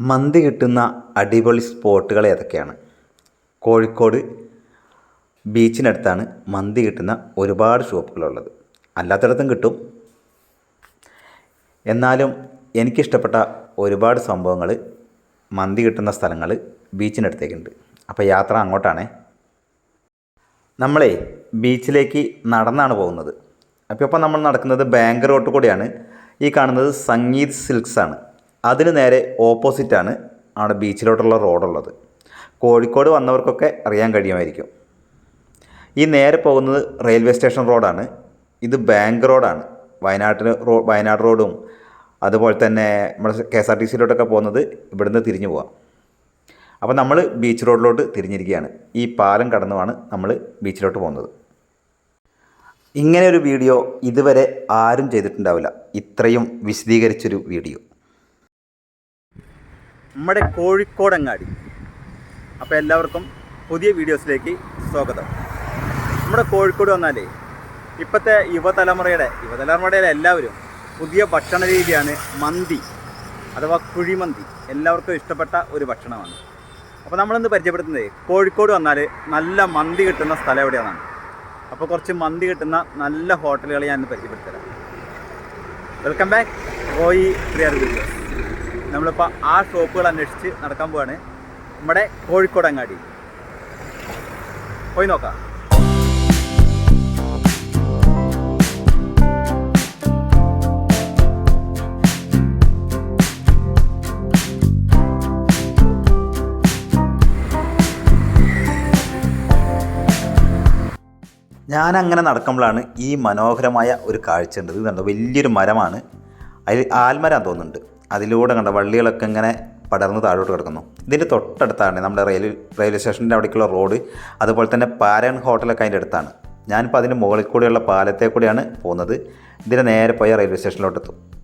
മന്തി കിട്ടുന്ന അടിപൊളി സ്പോട്ടുകൾ ഏതൊക്കെയാണ്? കോഴിക്കോട് ബീച്ചിനടുത്താണ് മന്തി കിട്ടുന്ന ഒരുപാട് ഷോപ്പുകളുള്ളത്. അല്ലാത്തിടത്തും കിട്ടും. എന്നാലും എനിക്കിഷ്ടപ്പെട്ട ഒരുപാട് സംഭവങ്ങൾ മന്തി കിട്ടുന്ന സ്ഥലങ്ങൾ ബീച്ചിനടുത്തേക്കുണ്ട്. അപ്പോൾ യാത്ര അങ്ങോട്ടാണേ. നമ്മളേ ബീച്ചിലേക്ക് നടന്നാണ് പോകുന്നത്. അപ്പോൾ ഇപ്പം നമ്മൾ നടക്കുന്നത് ബാങ്ക് റോഡ് കൂടിയാണ്. ഈ കാണുന്നത് സംഗീത് സിൽക്സ് ആണ് അതിന് നേരെ ഓപ്പോസിറ്റാണ് അവിടെ ബീച്ചിലോട്ടുള്ള റോഡുള്ളത് കോഴിക്കോട് വന്നവർക്കൊക്കെ അറിയാൻ കഴിയുമായിരിക്കും. ഈ നേരെ പോകുന്നത് റെയിൽവേ സ്റ്റേഷൻ റോഡാണ് ഇത് ബാങ്ക് റോഡാണ് വയനാട്ടിൽ റോ വയനാട് റോഡും അതുപോലെ തന്നെ നമ്മുടെ കെ എസ് ആർ ടി സിയിലോട്ടൊക്കെ പോകുന്നത് ഇവിടുന്ന് തിരിഞ്ഞു പോവാം. അപ്പോൾ നമ്മൾ ബീച്ച് റോഡിലോട്ട് തിരിഞ്ഞിരിക്കുകയാണ്. ഈ പാലം കടന്നുമാണ് നമ്മൾ ബീച്ചിലോട്ട് പോകുന്നത്. ഇങ്ങനെ ഒരു വീഡിയോ ഇതുവരെ ആരും ചെയ്തിട്ടുണ്ടാവില്ല. ഇത്രയും വിശദീകരിച്ചൊരു വീഡിയോ. നമ്മുടെ കോഴിക്കോടങ്ങാടി അപ്പോൾ എല്ലാവർക്കും പുതിയ വീഡിയോസിലേക്ക് സ്വാഗതം. നമ്മുടെ കോഴിക്കോട് വന്നാലേ ഇപ്പോഴത്തെ യുവതലമുറയുടെ യുവതലമുറയുടെ എല്ലാവരും പുതിയ ഭക്ഷണ രീതിയാണ് മന്തി അഥവാ കുഴിമന്തി എല്ലാവർക്കും ഇഷ്ടപ്പെട്ട ഒരു ഭക്ഷണമാണ്. അപ്പോൾ നമ്മളിന്ന് പരിചയപ്പെടുത്തുന്നത്? കോഴിക്കോട് വന്നാൽ നല്ല മന്തി കിട്ടുന്ന സ്ഥലം എവിടെയാണെന്നാണ്. അപ്പോൾ കുറച്ച് മന്തി കിട്ടുന്ന നല്ല ഹോട്ടലുകൾ ഞാൻ പരിചയപ്പെടുത്തരാം. Welcome back. റോയി പ്രിയർ വീഡിയോസ് നമ്മളിപ്പോൾ ആ ഷോപ്പുകൾ അന്വേഷിച്ച് നടക്കാൻ പോവാണ്. നമ്മുടെ കോഴിക്കോട് അങ്ങാടി. പോയി നോക്കാം. ഞാൻ അങ്ങനെ നടക്കുമ്പോഴാണ് ഈ മനോഹരമായ ഒരു കാഴ്ച ഉണ്ടത് വലിയൊരു മരമാണ്. അതിൽ ആൽമരം തോന്നുന്നുണ്ട്. അതിലൂടെ കണ്ട വള്ളികളൊക്കെ ഇങ്ങനെ പടർന്ന് താഴോട്ട് കിടക്കുന്നു. ഇതിന്റെ തൊട്ടടുത്താണ് നമ്മുടെ റെയിൽ റെയിൽവേ സ്റ്റേഷന്റെ അവിടേക്കുള്ള റോഡ്. അതുപോലെ തന്നെ പാരൻ ഹോട്ടലൊക്കെ അതിന്റെ അടുത്താണ്. ഞാനിപ്പോൾ അതിന്റെ മുകളിൽ കൂടെയുള്ള പാലത്തെ കൂടെയാണ് പോകുന്നത്. ഇതിന്റെ നേരെ പോയ റെയിൽവേ സ്റ്റേഷനിലോട്ട് സ്റ്റേഷനിലോട്ടെത്തും.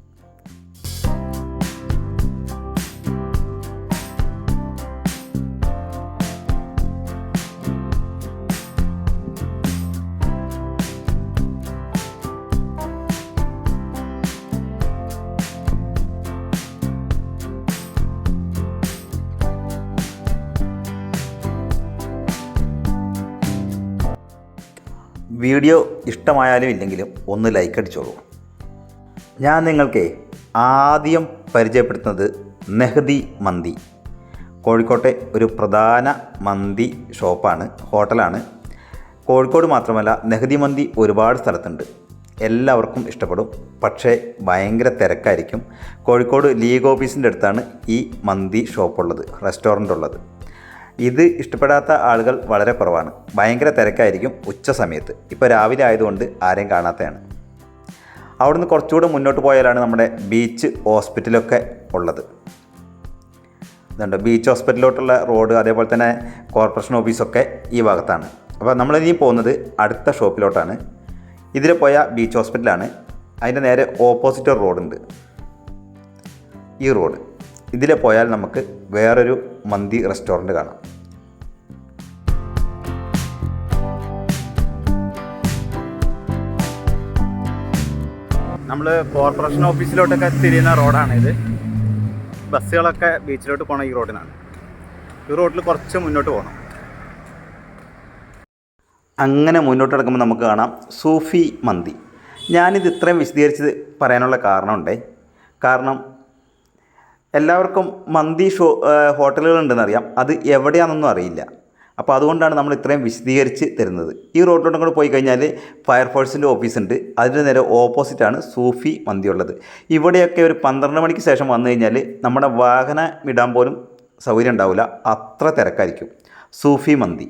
വീഡിയോ ഇഷ്ടമായാലും ഇല്ലെങ്കിലും ഒന്ന് ലൈക്ക് അടിച്ചോളൂ. ഞാൻ നിങ്ങൾക്ക് ആദ്യം പരിചയപ്പെടുത്തുന്നത് നെഹ്ദി മന്തി. കോഴിക്കോട്ടെ ഒരു പ്രധാന മന്തി ഷോപ്പാണ് ഹോട്ടലാണ്. കോഴിക്കോട് മാത്രമല്ല നെഹ്ദി മന്തി ഒരുപാട് സ്ഥലത്തുണ്ട്. എല്ലാവർക്കും ഇഷ്ടപ്പെടും പക്ഷേ ഭയങ്കര തിരക്കായിരിക്കും. കോഴിക്കോട് ലീഗ് ഓഫീസിന്റെ അടുത്താണ് ഈ മന്തി ഷോപ്പുള്ളത് റെസ്റ്റോറന്റ് ഉള്ളത് ഇത് ഇഷ്ടപ്പെടാത്ത ആളുകൾ വളരെ കുറവാണ്. ഭയങ്കര തിരക്കായിരിക്കും ഉച്ച സമയത്ത്. ഇപ്പോൾ രാവിലെ ആയതുകൊണ്ട് ആരെയും കാണാത്തതാണ്. അവിടുന്ന് കുറച്ചുകൂടെ മുന്നോട്ട് പോയാലാണ് നമ്മുടെ ബീച്ച് ഹോസ്പിറ്റലൊക്കെ ഉള്ളത്. ഇതുണ്ട്? ബീച്ച് ഹോസ്പിറ്റലിലോട്ടുള്ള റോഡ് അതേപോലെ തന്നെ കോർപ്പറേഷൻ ഓഫീസൊക്കെ ഈ ഭാഗത്താണ്. അപ്പോൾ നമ്മളിനി പോകുന്നത് അടുത്ത ഷോപ്പിലോട്ടാണ്. ഇതിൽ പോയ ബീച്ച് ഹോസ്പിറ്റലാണ്. അതിന്റെ നേരെ ഓപ്പോസിറ്റ് റോഡുണ്ട്. ഈ റോഡ്. ഇതിൽ പോയാൽ നമുക്ക് വേറൊരു മന്തി റെസ്റ്റോറന്റ് കാണാം. നമ്മൾ കോർപ്പറേഷൻ ഓഫീസിലോട്ടൊക്കെ തിരിയുന്ന റോഡാണ് ഇത് ബസ്സുകളൊക്കെ ബീച്ചിലോട്ട് പോണ ഈ റോഡിനാണ്. ഈ റോഡിൽ കുറച്ച് മുന്നോട്ട് പോകണം അങ്ങനെ മുന്നോട്ട് കിടക്കുമ്പോൾ നമുക്ക് കാണാം സൂഫി മന്തി. ഞാനിത് ഇത്രയും വിശദീകരിച്ച് പറയാനുള്ള കാരണമുണ്ടേ. കാരണം എല്ലാവർക്കും മന്തി ഷോ ഹോട്ടലുകളുണ്ടെന്നറിയാം. അത് എവിടെയാണെന്നൊന്നും അറിയില്ല. അപ്പോൾ അതുകൊണ്ടാണ് നമ്മൾ ഇത്രയും വിശദീകരിച്ച് തരുന്നത്. ഈ റോഡിലോട്ടും കൂടെ പോയി കഴിഞ്ഞാൽ ഫയർഫോഴ്സിന്റെ ഓഫീസുണ്ട്. അതിന്റെ നേരെ ഓപ്പോസിറ്റാണ് സൂഫി മന്തി ഉള്ളത് ഇവിടെയൊക്കെ ഒരു പന്ത്രണ്ട് മണിക്ക് ശേഷം വന്നു കഴിഞ്ഞാൽ നമ്മുടെ വാഹനം ഇടാൻ പോലും സൗകര്യം ഉണ്ടാവില്ല. അത്ര തിരക്കായിരിക്കും. സൂഫി മന്തി.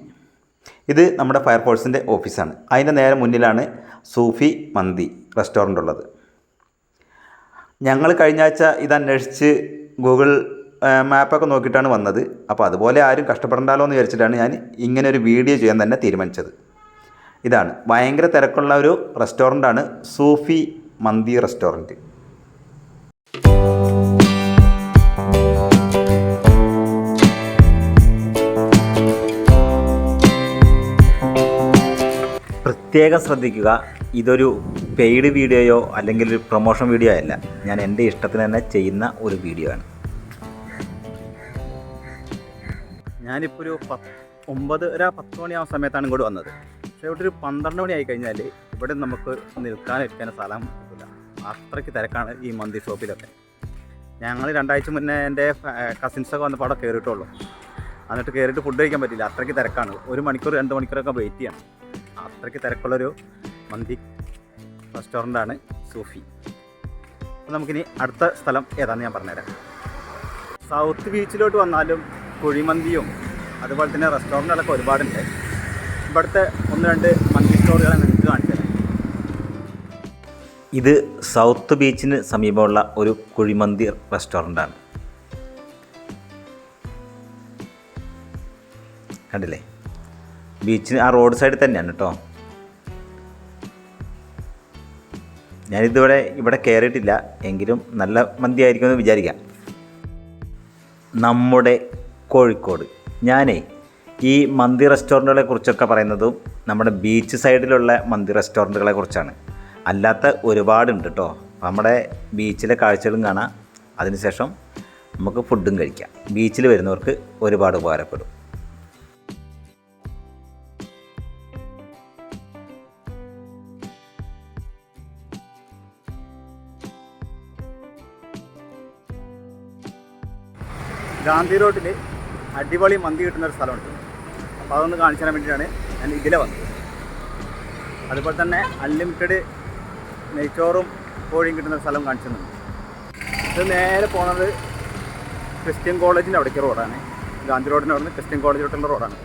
ഇത് നമ്മുടെ ഫയർഫോഴ്സിന്റെ ഓഫീസാണ്. അതിന്റെ നേരെ മുന്നിലാണ് സൂഫി മന്തി റെസ്റ്റോറന്റ് ഉള്ളത് ഞങ്ങൾ കഴിഞ്ഞ ആഴ്ച ഇത് അന്വേഷിച്ച് ഗൂഗിൾ മാപ്പൊക്കെ നോക്കിയിട്ടാണ് വന്നത്. അപ്പോൾ അതുപോലെ ആരും കഷ്ടപ്പെടണ്ടല്ലോ എന്ന് വിചാരിച്ചിട്ടാണ് ഞാൻ ഇങ്ങനെ ഒരു വീഡിയോ ചെയ്യാൻ തന്നെ തീരുമാനിച്ചത്. ഇതാണ്. ഭയങ്കര തിരക്കുള്ള ഒരു റെസ്റ്റോറന്റാണ് സൂഫി മന്തി റെസ്റ്റോറന്റ് പ്രത്യേകം ശ്രദ്ധിക്കുക. ഇതൊരു പെയ്ഡ് വീഡിയോയോ അല്ലെങ്കിൽ ഒരു പ്രൊമോഷൻ വീഡിയോ അല്ല. ഞാൻ എന്റെ ഇഷ്ടത്തിന് തന്നെ ചെയ്യുന്ന ഒരു വീഡിയോ ആണ്. ഞാനിപ്പോൾ ഒരു പത്ത് ഒമ്പതര പത്ത് മണി ആ സമയത്താണ് ഇങ്ങോട്ട് വന്നത്. പക്ഷേ ഇവിടെ ഒരു പന്ത്രണ്ട് മണി ആയി കഴിഞ്ഞാൽ ഇവിടെ നമുക്ക് നിൽക്കാൻ ഇരിക്കാൻ സ്ഥലം കിട്ടില്ല അത്രയ്ക്ക് തിരക്കാണ് ഈ മന്തി ഷോപ്പിലൊക്കെ. ഞങ്ങൾ രണ്ടാഴ്ച മുന്നേ എന്റെ കസിൻസൊക്കെ വന്നപ്പോൾ അവിടെ കയറിയിട്ടുള്ളൂ എന്നിട്ട് കയറിയിട്ട് ഫുഡ് കഴിക്കാൻ പറ്റില്ല അത്രയ്ക്ക് തിരക്കാണ്. ഒരു മണിക്കൂർ രണ്ട് മണിക്കൂറൊക്കെ വെയിറ്റ് ചെയ്യണം. അത്രയ്ക്ക് തിരക്കുള്ളൊരു മന്തി റെസ്റ്റോറന്റാണ് സൂഫി. അപ്പോൾ നമുക്കിനി അടുത്ത സ്ഥലം ഏതാണെന്ന് ഞാൻ പറഞ്ഞുതരാം. സൗത്ത് ബീച്ചിലോട്ട് വന്നാലും കുഴിമന്തിയും അതുപോലെ തന്നെ റെസ്റ്റോറന്റുകളൊക്കെ ഒരുപാടുണ്ട്. ഇവിടുത്തെ ഒന്ന് രണ്ട് മന്തി സ്റ്റോറുകളെ നിങ്ങൾക്ക് കാണിച്ചു ഇത് സൗത്ത് ബീച്ചിന് സമീപമുള്ള ഒരു കുഴിമന്തി റെസ്റ്റോറന്റാണ്. കണ്ടില്ലേ? ബീച്ചിന് ആ റോഡ് സൈഡിൽ തന്നെയാണ് കേട്ടോ. ഞാനിതുവരെ ഇവിടെ കയറിയിട്ടില്ല എങ്കിലും നല്ല മന്തി ആയിരിക്കുമെന്ന് വിചാരിക്കാം. നമ്മുടെ കോഴിക്കോട്. ഞാനേ ഈ മന്തി റെസ്റ്റോറന്റുകളെ കുറിച്ചൊക്കെ പറയുന്നതും നമ്മുടെ ബീച്ച് സൈഡിലുള്ള മന്തി റെസ്റ്റോറന്റുകളെ കുറിച്ചാണ്. അല്ലാത്ത ഒരുപാടുണ്ട് കേട്ടോ നമ്മുടെ ബീച്ചിലെ കാഴ്ചകളും കാണാം. അതിനുശേഷം നമുക്ക് ഫുഡും കഴിക്കാം. ബീച്ചിൽ വരുന്നവർക്ക് ഒരുപാട് ഉപകാരപ്പെടും. ഗാന്ധി റോഡിൽ അടിപൊളി മന്തി കിട്ടുന്ന ഒരു സ്ഥലമുണ്ട്. അപ്പോൾ അതൊന്ന് കാണിച്ചു തരാൻ വേണ്ടിയിട്ടാണ് ഞാൻ ഇതിലെ വന്നത്. അതുപോലെ തന്നെ അൺലിമിറ്റഡ് നെയ്ച്ചോറും കോഴിയും കിട്ടുന്ന സ്ഥലം കാണിച്ചു തന്നിട്ടുണ്ട് ഇത് നേരെ പോകുന്നത് ക്രിസ്ത്യൻ കോളേജിന്റെ അവിടേക്ക് റോഡാണ്. ഗാന്ധി റോഡിന്റെ നിന്ന് ക്രിസ്ത്യൻ കോളേജിലോട്ടുള്ള റോഡാണ്.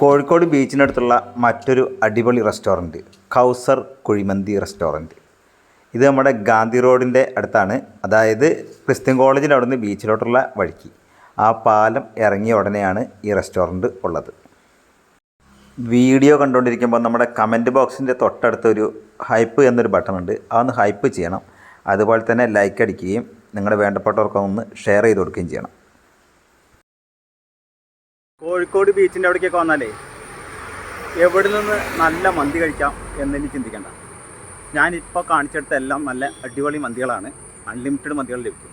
കോഴിക്കോട് ബീച്ചിനടുത്തുള്ള മറ്റൊരു അടിപൊളി റെസ്റ്റോറന്റ് കൗസർ കുഴിമന്തി റെസ്റ്റോറന്റ് ഇത് നമ്മുടെ ഗാന്ധി റോഡിന്റെ അടുത്താണ്. അതായത് ക്രിസ്ത്യൻ കോളേജിന്റെ അവിടുന്ന് ബീച്ചിലോട്ടുള്ള വഴിക്ക്. ആ പാലം ഇറങ്ങിയ ഉടനെയാണ് ഈ റെസ്റ്റോറന്റ് ഉള്ളത്. വീഡിയോ കണ്ടുകൊണ്ടിരിക്കുമ്പോൾ നമ്മുടെ കമന്റ് ബോക്സിന്റെ തൊട്ടടുത്ത് ഒരു ഹൈപ്പ് എന്നൊരു ബട്ടൺ ഉണ്ട് അതൊന്ന് ഹൈപ്പ് ചെയ്യണം. അതുപോലെ തന്നെ ലൈക്ക് അടിക്കുകയും നിങ്ങളുടെ വേണ്ടപ്പെട്ടവർക്കൊന്ന് ഷെയർ ചെയ്ത് കൊടുക്കുകയും ചെയ്യണം. കോഴിക്കോട് ബീച്ചിന്റെ അവിടേക്കൊക്കെ വന്നാലേ എവിടെ നിന്ന് നല്ല മന്തി കഴിക്കാം എന്നെനിക്ക് ചിന്തിക്കണ്ട. ഞാനിപ്പോൾ കാണിച്ചെടുത്ത എല്ലാം നല്ല അടിപൊളി മന്തികളാണ്. അൺലിമിറ്റഡ് മന്തികൾ ലഭിക്കും.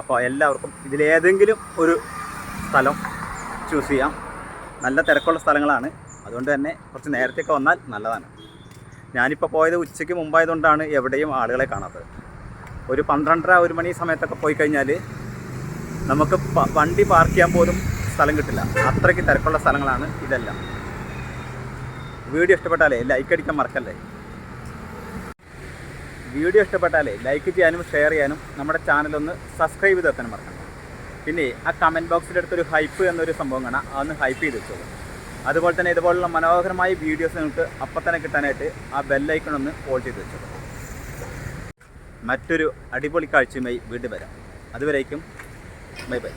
അപ്പോൾ എല്ലാവർക്കും ഇതിലേതെങ്കിലും ഒരു സ്ഥലം ചൂസ് ചെയ്യാം. നല്ല തിരക്കുള്ള സ്ഥലങ്ങളാണ്. അതുകൊണ്ട് തന്നെ കുറച്ച് നേരത്തെയൊക്കെ വന്നാൽ നല്ലതാണ്. ഞാനിപ്പോൾ പോയത് ഉച്ചയ്ക്ക് മുമ്പായതുകൊണ്ടാണ് എവിടെയും ആളുകളെ കാണാത്തത്. ഒരു പന്ത്രണ്ടര ഒരു മണി സമയത്തൊക്കെ പോയി കഴിഞ്ഞാൽ നമുക്ക് വണ്ടി പാർക്ക് ചെയ്യാൻ പോലും സ്ഥലം കിട്ടില്ല. അത്രയ്ക്ക് തിരക്കുള്ള സ്ഥലങ്ങളാണ് ഇതെല്ലാം. വീഡിയോ ഇഷ്ടപ്പെട്ടാലേ ലൈക്ക് അടിക്കാൻ മറക്കല്ലേ? വീഡിയോ ഇഷ്ടപ്പെട്ടാലേ ലൈക്ക് ചെയ്യാനും ഷെയർ ചെയ്യാനും നമ്മുടെ ചാനലൊന്ന് സബ്സ്ക്രൈബ് ചെയ്ത് എത്താനും മറക്കണം പിന്നെ ആ കമന്റ് ബോക്സിന്റെ അടുത്തൊരു ഹൈപ്പ് എന്നൊരു സംഭവം കാണാം. അതൊന്ന് ഹൈപ്പ് ചെയ്ത് വെച്ചോളൂ. അതുപോലെ തന്നെ ഇതുപോലുള്ള മനോഹരമായ വീഡിയോസ് നിങ്ങൾക്ക് അപ്പം തന്നെ കിട്ടാനായിട്ട് ആ ബെല്ലൈക്കൺ ഒന്ന് ഓൾ ചെയ്ത് വെച്ചോളൂ. മറ്റൊരു അടിപൊളി കാഴ്ചയുമായി വീണ്ടും വരാം. അതുവരേക്കും ബൈ ബൈ